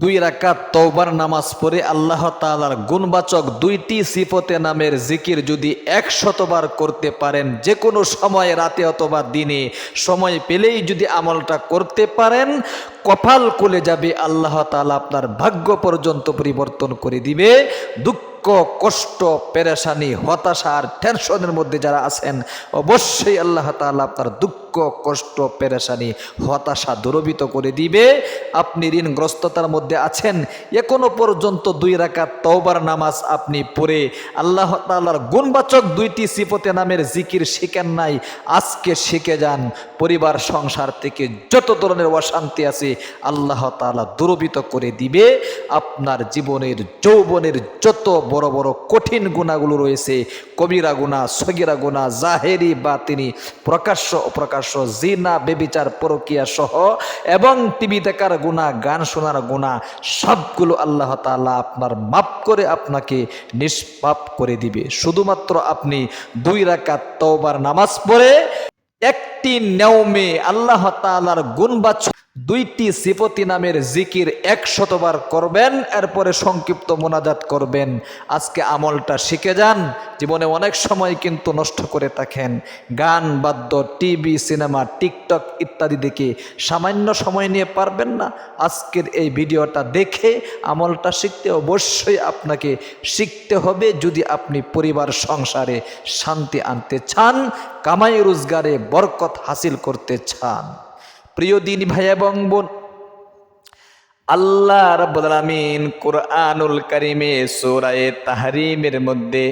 দুই রাকাত তৌবার নামাজ পড়ে আল্লাহ তালার গুণবাচক দুইটি সিফতে নামের জিকির যদি একশতবার করতে পারেন যে কোনো সময়, রাতে অথবা দিনে, সময় পেলেই যদি আমলটা করতে পারেন, কপাল খুলে যাবে, আল্লাহ তাআলা আপনার ভাগ্য পর্যন্ত পরিবর্তন করে দিবে। দুঃখ, কষ্ট, পেরেশানি, হতাশা আর টেনশনের মধ্যে যারা আছেন, অবশ্যই আল্লাহ তাআলা আপনার দুঃখ কষ্ট, পেরেশানি, হতাশা দূরবিত করে দিবে। আপনি ঋণগ্রস্ততার মধ্যে আছেন। এখনও পর্যন্ত দুই রাকাত তওবার নামাজ আপনি পড়ে আল্লাহ তাআলার গুণবাচক দুইটি সিফতে নামের জিকির শিখেন নাই। আজকে শিখে যান। পরিবার, সংসার থেকে যত ধরনের অশান্তি আছে আল্লাহ তালা দূরবিত করে দিবে। আপনার জীবনের, যৌবনের যত বড় বড় কঠিন গুণাগুলো রয়েছে, কবিরা গুণা, সগিরা গুণা, জাহেরি বা তিনি প্রকাশ্য অপ্রকাশ্য জিনা, বেবিচার, পরকিয়া সহ এবং টিভি দেখার গুণা, গান শোনার গুণা, সবগুলো আল্লাহ তালা আপনার মাপ করে আপনাকে নিষ্পাপ করে দিবে। শুধুমাত্র আপনি দুই রাকাত তওবার নামাজ পড়ে একটি নেওমে আল্লাহ তাআলার গুণবাচক দুইটি সিফতি নামের জিকির একশতবার করবেন, এরপরে সংক্ষিপ্ত মোনাজাত করবেন। আজকে আমলটা শিখে যান, জীবনে অনেক সময় কিন্তু নষ্ট করে থাকেন। গান, বাদ্য, টিভি, সিনেমা, টিকটক ইত্যাদি দেখে সামান্য সময় নিয়ে পারবেন না। আজকের এই ভিডিওটা দেখে আমলটা শিখতে অবশ্যই আপনাকে শিখতে হবে, যদি আপনি পরিবার, সংসারে শান্তি আনতে চান, কামাই, রোজগারে বরকত হাসিল করতে চান। প্রিয় দিন ভাই এবং বোন, আল্লাহ রাব্বুল কোরআনুল কারিমে সূরায়ে তাহরিমের মধ্যে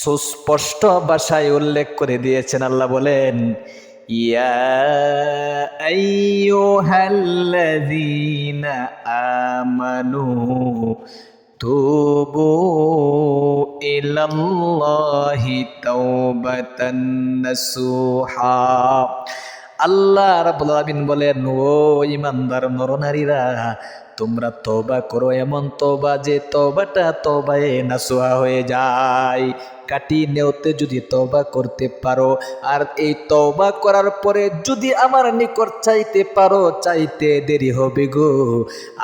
সুস্পষ্ট ভাষায় উল্লেখ করে দিয়েছেন। আল্লাহ বলেন, ইয়া আমানু তুবু ইলাল্লাহি তাওবাতান নাসুহা। আল্লাহ রাব্বুল বলে ও ইমানদার নরনারীরা, তোমরা তোবা করো, এমন তোবা যে তবাটা তবায় নাসুয়া হয়ে যায়। কাটি নেওতে যদি তওবা করতে পারো, আর এই তওবা করার পরে যদি আমার নিকট চাইতে পারো, চাইতে দেরি হবে গো।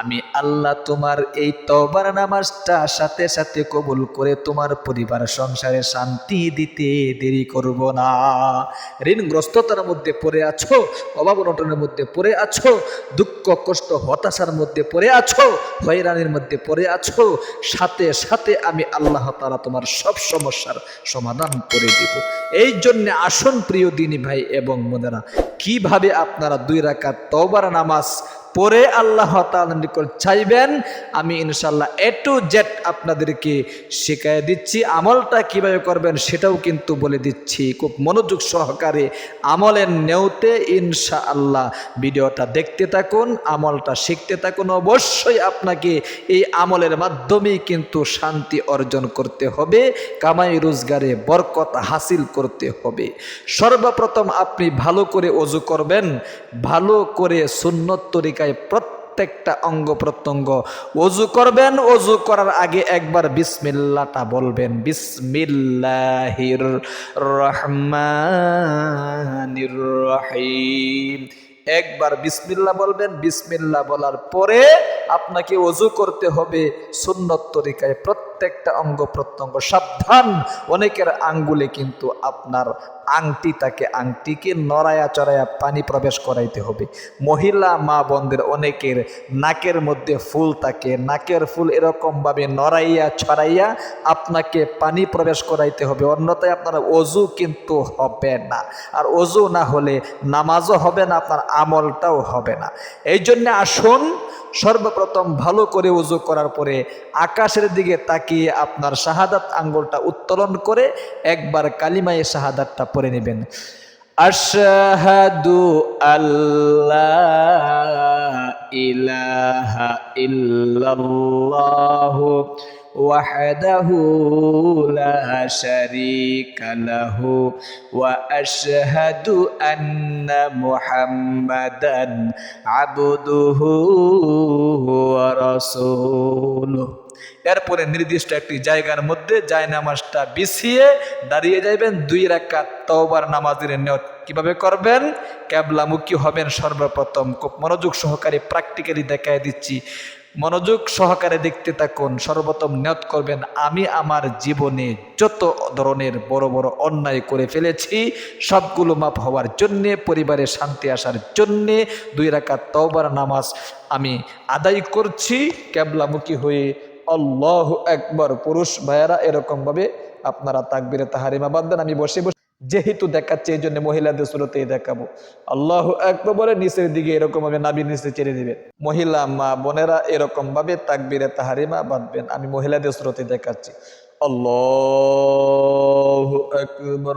আমি আল্লাহ তোমার এই তওবার নামাজটা সাথে সাথে কবুল করে তোমার পরিবার, সংসারে শান্তি দিতে দেরি করব না। ঋণগ্রস্ততার মধ্যে পড়ে আছো, অভাব অনটনের মধ্যে পড়ে আছো, দুঃখ, কষ্ট, হতাশার মধ্যে পড়ে আছো, হয়রানির মধ্যে পড়ে আছো, সাথে সাথে আমি আল্লাহ তাআলা তোমার সব সমস্যার সমাধান করে দেব। এই জন্য আসন প্রিয় দিনী ভাই এবং মোদেরা কীভাবে আপনারা দুই রাকাত তওবার নামাজ পরে আল্লাহ তাআলার নিকট চাইবেন, আমি ইনশাল্লাহ এ টু জেড আপনাদেরকে শেখায় দিচ্ছি। আমলটা কীভাবে করবেন সেটাও কিন্তু বলে দিচ্ছি। খুব মনোযোগ সহকারে আমলের নেওতে ইনশা আল্লাহ ভিডিওটা দেখতে থাকুন, আমলটা শিখতে থাকুন। অবশ্যই আপনাকে এই আমলের মাধ্যমেই কিন্তু শান্তি অর্জন করতে হবে, কামাই রোজগারে বরকত হাসিল করতে হবে। সর্বপ্রথম আপনি ভালো করে অজু করবেন, ভালো করে সুন্নত তরিকায় প্রত্যেকটা অঙ্গ প্রত্যঙ্গ। অজু করবেন অজু করার আগে একবার বিসমিল্লাটা বলবেন। বিসমিল্লাহির রহমানির রহিম। একবার বিসমিল্লা বলবেন বিসমিল্লা বলার পরে আপনাকে অজু করতে হবে সুন্নত তরিকায় প্রত্যেকটা অঙ্গ প্রত্যঙ্গ। সাবধান, অনেকের আঙ্গুলে কিন্তু আপনার আংটি তাকে আংটিকে নড়ায়া চড়ায়া পানি প্রবেশ করাইতে হবে। মহিলা মা বোনদের অনেকের নাকের মধ্যে ফুল থাকে। নাকের ফুল এরকমভাবে নড়াইয়া ছড়াইয়া আপনাকে পানি প্রবেশ করাইতে হবে। অন্যথায় আপনার অজু কিন্তু হবে না। আর অজু না হলে নামাজও হবে না, আপনার আমলটাও হবে না। এই জন্য আসুন সর্বপ্রথম ভালো করে উজু করার পরে আকাশের দিকে তাকিয়ে আপনার শাহাদাত আঙ্গুলটা উত্তোলন করে একবার কালিমায়ে শাহাদাতটা পরে নেবেন। আশহাদু আল্লাহ ইলাহা ইল্লাল্লাহু وحده لا شريك له واشهد ان محمدا عبده ورسوله এরপরে নির্দিষ্ট একটি জায়গার মধ্যে যায় নামাজটা বিছিয়ে দাঁড়িয়ে যাইবেন দুই রাকাত তওবার নামাজের নিয়ত কিভাবে করবেন ক্যাবলামুখী হবেন সর্বপ্রথম খুব মনোযোগ সহকারে প্র্যাকটিক্যালি দেখায় দিচ্ছি মনোযোগ সহকারে দেখতে থাকুন, সর্বপ্রথম নিয়ত করবেন, আমি আমার জীবনে যত ধরনের বড় বড় অন্যায় করে ফেলেছি, সবগুলো মাপ হওয়ার জন্যে, পরিবারে শান্তি আসার জন্যে, দুই রাকাত তওবার নামাজ আমি আদায় করছি ক্যাবলামুখী হয়ে আল্লাহ একবার পুরুষ ভাইয়ারা এরকমভাবে আপনারা তাকবিরে তাহারিমা বাদ দেন আমি বসে বসে যেহেতু দেখাচ্ছে এই জন্য মহিলাদের সুরতে দেখাবো। আল্লাহ একবার নিচের দিকে এরকম ভাবে নাবি নিচে চেড়ে দিবে। মহিলা মা বোনেরা এরকম ভাবে তাকবিরে তাহারিমা বাঁধবেন। আমি মহিলাদের সুরতে দেখাচ্ছি। আল্লাহ একবার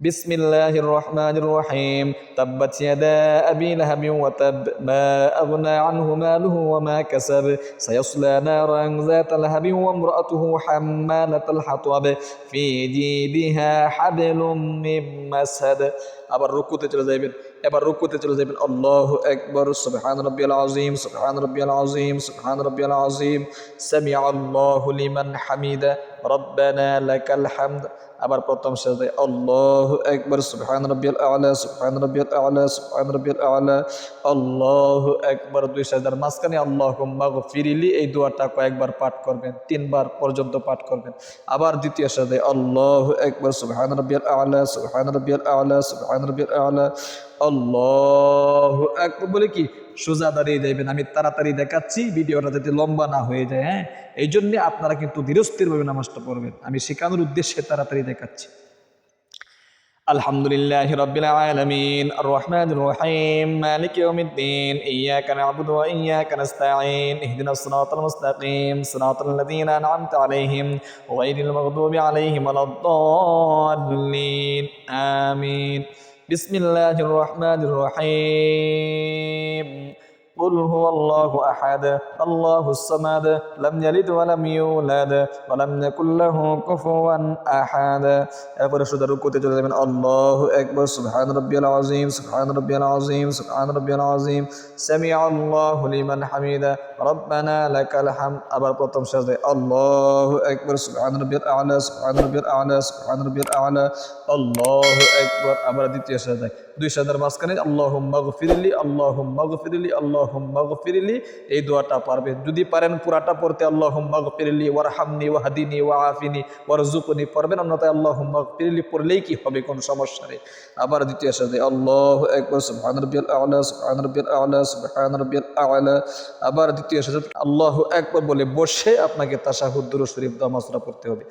بسم الله الرحمن الرحيم تبت يدا أبي لهب وتب ما أغنى عنه ماله وما كسب سيصلى نارا ذات لهب وامرأته حمالة الحطب في جيدها حبل من مسد আবার রুকুতে চলে যাইবেন এবার রুকুতে চলে যাবেন আল্লাহ একবার সুবহান রাব্বিয়াল আযীম সুবহান রাব্বিয়াল আযীম সুবহান রাব্বিয়াল আযীম সামিআ আল্লাহু লিমান হামিদা রব্বানা লাকাল হামদ। আবার প্রথম সাজদায় আল্লাহ একবার সুবহান রাব্বিয়াল আ'লা, সুবহান রাব্বিয়াল আ'লা, সুবহান রাব্বিয়াল আ'লা, আল্লাহ একবার দুই সাজদার মাঝখানে আল্লাহুম্মা গফিরিলি, এই দোয়াটা কয়েকবার পাঠ করবেন, তিনবার পর্যন্ত পাঠ করবেন। আবার দ্বিতীয় সাজদায় আল্লাহ একবার সুবহান রাব্বিয়াল আ'লা, সুবহান রাব্বিয়াল আ'লা, সুবহান রাব্বিয়াল আ'লা, আল্লাহ একবার বলে কি? সোজা দাঁড়িয়ে যাইবেন আমি তাড়াতাড়ি দেখাচ্ছি ভিডিওটা যাতে লম্বা না হয়ে যায় হ্যাঁ এই জন্যে আপনারা কিন্তু ধীরস্থিরভাবে নামাজটা পড়বেন আমি শেখানোর উদ্দেশ্যে তাড়াতাড়ি দেখাচ্ছি الحمد لله رب العالمين الرحمن الرحيم مالك يوم الدين إياك نعبد وإياك نستعين اهدنا الصراط المستقيم صراط الذين أنعمت عليهم غير المغضوب عليهم ولا الضالين آمين بسم الله الرحمن الرحيم قل هو الله أحد الله الصمد لم يلد ولم يولد ولم يكن له كفوا أحد এরপরে শুধু রুকুতে চলে যাবেন আল্লাহ একবার সুবহান রাব্বিয়াল আযীম সুবহান রাব্বিয়াল আযীম সুবহান রাব্বিয়াল আযীম সামিআ আল্লাহু লিমান হামিদা রব্বানা লাকাল হামদ। আবার প্রথম সাজদায় আল্লাহ একবার সুবহান রাব্বিয়াল আ'লা, সুবহান রাব্বিয়াল আ'লা, সুবহান রাব্বিয়াল আ'লা, আল্লাহ একবার আবার দ্বিতীয় সাজদায় দুই সাজদার মাঝখানে আল্লাহুম্মা গফিরলি আল্লাহুম্মা গফিরলি আল্লাহুম্মা গফিরলি। এই দোয়াটা পারবেন যদি পারেন পুরাটা পড়তে আল্লাহুম্মা গফিরলি, ওয়ারহামনি, ওয়াহদিনি, ওয়াআফিনি ওয়ারজুকনি পড়বেন। অন্যথায় আল্লাহুম্মা গফিরলি পড়লেই কি হবে? কোন সমস্যা নেই। আবার দ্বিতীয় সাথে আল্লাহ একবার সুবহান রাব্বিয়াল আ'লা, সুবহান রাব্বিয়াল আ'লা, সুবহান রাব্বিয়াল আ'লা। আবার দ্বিতীয় সাথে আল্লাহ একবার বলে বসে আপনাকে তাশাহুদ দুরূদ শরীফ দামাসরা পড়তে হবে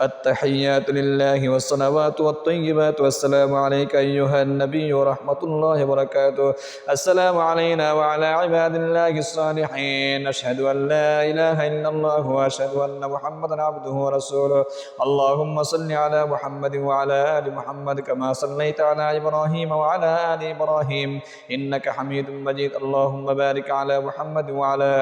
التحيات لله والصلوات والطيبات والسلام عليك أيها النبي ورحمة الله وبركاته السلام علينا وعلى عباد الله الصالحين أشهد أن لا إله إلا الله وأشهد أن محمدا عبده ورسوله اللهم صل على محمد وعلى آل محمد كما صليت على إبراهيم وعلى آل إبراهيم إنك حميد مجيد اللهم بارك على محمد وعلى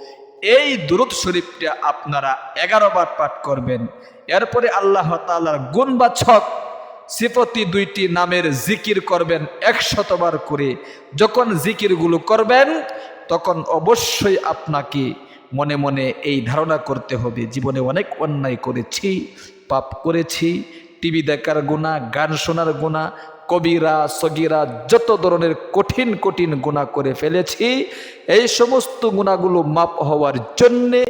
এই দুরুদ শরীফটা আপনারা এগারো বার পাঠ করবেন। এরপরে আল্লাহ তাআলার গুণবাচক সিফতি দুইটি নামের জিকির করবেন একশতবার করে। যখন জিকিরগুলো করবেন, তখন অবশ্যই আপনাকে মনে মনে এই ধারণা করতে হবে, জীবনে অনেক অন্যায় করেছি, পাপ করেছি, টিভি দেখার গুণা, গান শোনার গুণা কবিরা, সগিরা যত ধরনের কঠিন কঠিন গুণা করে ফেলেছি, এই সমস্ত গুণাগুলো মাপ হওয়ার জন্যে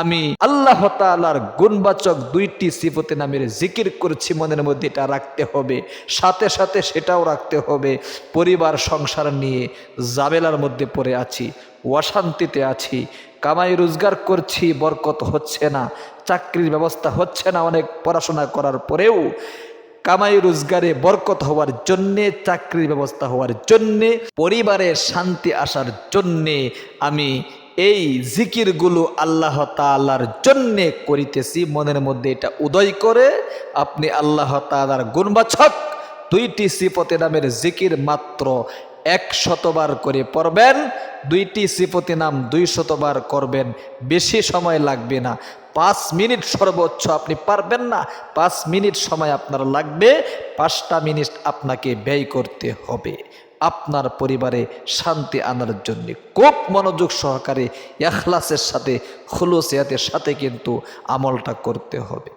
আমি আল্লাহ তালার গুণবাচক দুইটি সিফতে নামের জিকির করছি, মনের মধ্যে এটা রাখতে হবে। সাথে সাথে সেটাও রাখতে হবে। পরিবার, সংসার নিয়ে জাবেলার মধ্যে পড়ে আছি, অশান্তিতে আছি। কামাই, রোজগার করছি, বরকত হচ্ছে না, চাকরির ব্যবস্থা হচ্ছে না অনেক পড়াশোনা করার পরেও। কামাই রোজগারে বরকত হওয়ার জন্যে, চাকরির ব্যবস্থা হওয়ার জন্যে, পরিবারে শান্তি আসার জন্যে আমি এই জিকিরগুলো আল্লাহ তালার জন্যে করিতেছি। মনের মধ্যে এটা উদয় করে আপনি আল্লাহ তালার গুণবাচক দুইটি সিপতে নামের জিকির মাত্র এক শতবার করে পড়বেন। দুইটি সিপতি নাম দুই শতবার করবেন, বেশি সময় লাগবে না। পাঁচ মিনিট সর্বোচ্চ আপনি পারবেন না, পাঁচ মিনিট সময় আপনার লাগবে, পাঁচটা মিনিট আপনাকে ব্যয় করতে হবে। আপনার পরিবারে শান্তি আনার জন্য খুব মনোযোগ সহকারে এখলাসের সাথে, খুলুসিয়াতের সাথে কিন্তু আমলটা করতে হবে।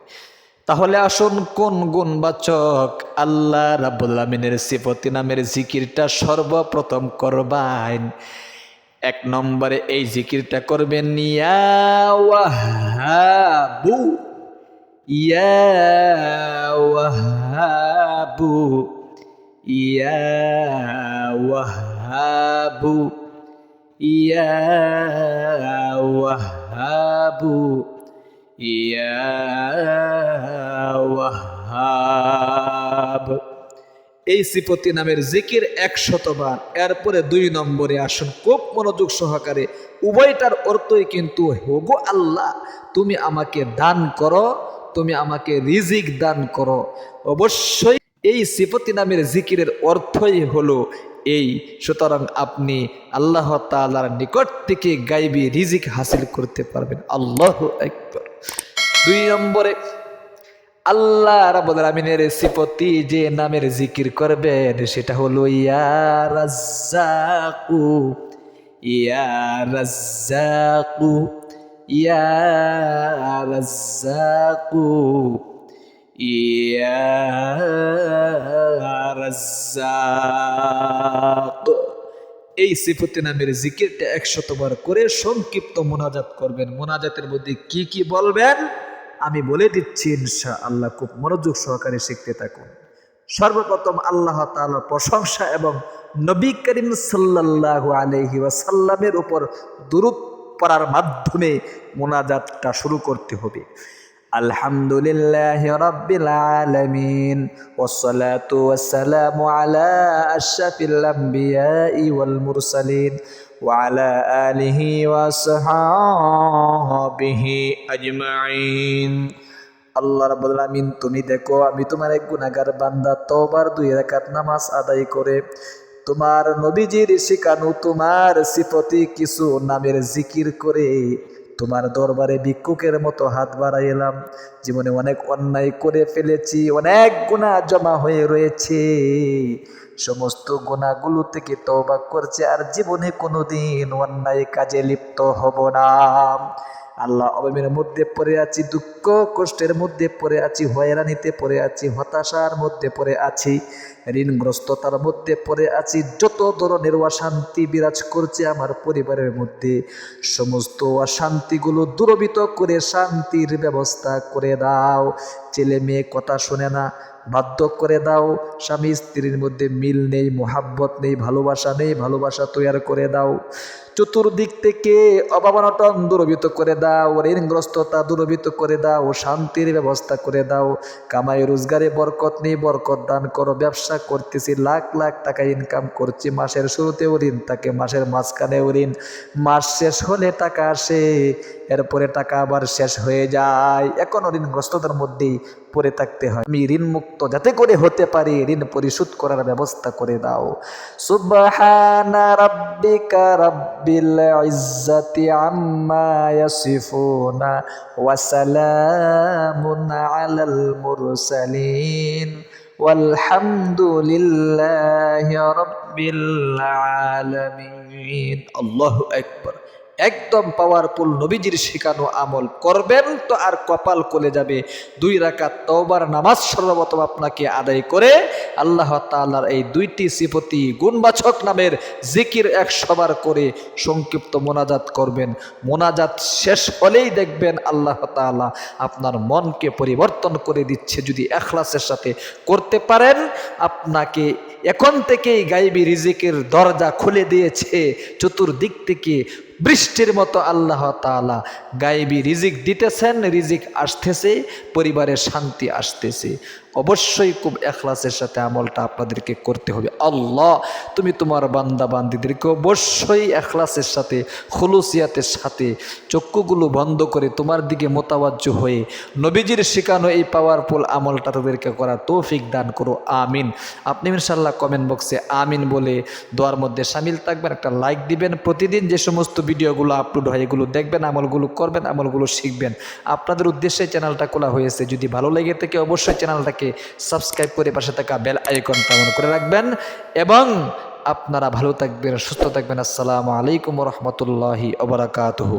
তাহলে আসুন, কোন গুণবাচক? আল্লাহ রাবুল্লামিনের সিফতি নামের জিকিরটা সর্বপ্রথম করবেন। এক নম্বরে এই জিকিরটা করবেন ইয়া ওয়াহাবু। ইয়া ওয়াহাবু। ইয়া ওয়াহাবু। এই সিপতি নামের জিকির এক একশতবার। এরপরে দুই নম্বরে আসুন, খুব মনোযোগ সহকারে। উভয়টার অর্থই কিন্তু হোগো আল্লাহ, তুমি আমাকে দান করো, তুমি আমাকে রিজিক দান করো। অবশ্যই এই সিপতি নামের জিকিরের অর্থই হলো এই। সুতরাং আপনি আল্লাহ তালার নিকট থেকে গাইবি রিজিক হাসিল করতে পারবেন। আল্লাহ একবার দুই নম্বরে আল্লাহ রাবুল আমিনের সিপতি যে নামের জিকির করবেন, সেটা হলো, ইয়া রাজ্জাকু ইয়া রাজ্জাকু ইয়া রাজ্জাকু, ইয়া রাজ্জাক। এই সিফতি নামের জিকিরটা একশতবার করে সংক্ষিপ্ত মোনাজাত করবেন। মোনাজাতের মধ্যে কি কি বলবেন? আমি বলে দিচ্ছি ইনশা আল্লাহ খুব মনোযোগ সহকারে শিখতে থাকুন সর্বপ্রথম আল্লাহ তাআলার প্রশংসা এবং নবী করিম সাল্লাহ আলহি ওয়াসাল্লামের উপর দূরত পড়ার মাধ্যমে মোনাজাতটা শুরু করতে হবে الحمد لله رب العالمين والصلاة والسلام على أشرف الأنبياء والمرسلين وعلى آله وصحابه أجمعين আল্লাহ রাব্বুল আমিন তুমি দেখো আমি তোমার এক গুনাহগার বান্দা তোবার দুই রাকাত নামাজ আদায় করে তোমার নবীজির শিখানো তোমার সিফতি কিছু নামের জিকির করে তোমার দরবারে ভিক্ষুকের মতো হাত বাড়াইলাম জীবনে অনেক অন্যায় করে ফেলেছি অনেক গুণা জমা হয়ে রয়েছে সমস্ত গুণাগুলো থেকে তবা করছে আর জীবনে কোনোদিন অন্যায় কাজে লিপ্ত হব না। আল্লাহ অবমের মধ্যে পড়ে আছি, দুঃখ কষ্টের মধ্যে পড়ে আছি, হয়রানিতে পড়ে আছি, হতাশার মধ্যে পড়ে আছি। ঋণগ্রস্ততার মধ্যে পড়ে আছি। যত ধরনের অশান্তি বিরাজ করছে আমার পরিবারের মধ্যে, সমস্ত অশান্তিগুলো দূরবিত করে শান্তির ব্যবস্থা করে দাও। ছেলে মেয়ে কথা শোনে না, বাধ্য করে দাও। স্বামী স্ত্রীর মধ্যে মিল নেই, মোহাব্বত নেই, ভালোবাসা নেই, ভালোবাসা তৈরি করে দাও। চতুর্দিক থেকে অভাবনটন দূরবিত করে দাও, ঋণগ্রস্ততা দূরবিত করে দাও, শান্তির ব্যবস্থা করে দাও। কামাই রোজগারে বরকত নেই, বরকত দান করো, ব্যবসা করতেছি, লাখ লাখ টাকা ইনকাম করছি, মাসের শুরুতেও ঋণ থাকে মাসের মাঝখানেও ঋণ। মাস শেষ হলে টাকা আসে, এরপরে টাকা আবার শেষ হয়ে যায়। এখনও ঋণগ্রস্ততার মধ্যেই পড়ে থাকতে হয়। আমি ঋণ মুক্ত যাতে করে হতে পারি, ঋণ পরিশোধ করার ব্যবস্থা করে দাও। মুরসালিন। والحمد لله رب العالمين. الله أكبر. একদম পাওয়ারফুল নবীজির শেখানো আমল করবেন তো আর কপাল কলে যাবে। দুই রাকাত তওবার নামাজ সর্বপ্রথম আপনাকে আদায় করে আল্লাহ তাআলার এই দুইটি সিফতি গুণবাচক নামের জিকির একশোবার করে সংক্ষিপ্ত মোনাজাত করবেন। মোনাজাত শেষ হলেই দেখবেন আল্লাহ তাআলা আপনার মনকে পরিবর্তন করে দিচ্ছে। যদি এখলাসের সাথে করতে পারেন, আপনাকে এখন থেকেই গাইবি রিজিকের দরজা খুলে দিয়েছে। চতুর্দিক থেকে বৃষ্টির মতো আল্লাহ তাআলা গাইবি রিজিক দিতেছেন, রিজিক আসতেছে পরিবারের শান্তি আসতেছে। অবশ্যই খুব এখলাসের সাথে আমলটা আপনাদেরকে করতে হবে। আল্লাহ, তুমি তোমার বান্দা বান্দিদেরকে অবশ্যই এখলাসের সাথে, খুলুসিয়াতের সাথে, চক্ষুগুলো বন্ধ করে তোমার দিকে মোতাবাজ্য হয়ে, নবীজির শেখানো এই পাওয়ারফুল আমলটা তাদেরকে করা তৌফিক দান করো। আমিন। আপনি ইনশাল্লাহ কমেন্ট বক্সে আমিন বলে দোয়ার মধ্যে সামিল থাকবেন, একটা লাইক দিবেন। প্রতিদিন যে সমস্ত ভিডিওগুলো আপলোড হয়, এগুলো দেখবেন, আমলগুলো করবেন, আমলগুলো শিখবেন। আপনাদের উদ্দেশ্যে চ্যানেলটা খোলা হয়েছে। যদি ভালো লেগে থাকে, অবশ্যই চ্যানেলটাকে সাবস্ক্রাইব করে পাশে থাকা বেল আইকনটা অন করে রাখবেন। এবং আপনারা ভালো থাকবেন, সুস্থ থাকবেন। আসসালামু আলাইকুম রহমতুল্লাহি ওবরাকাতহ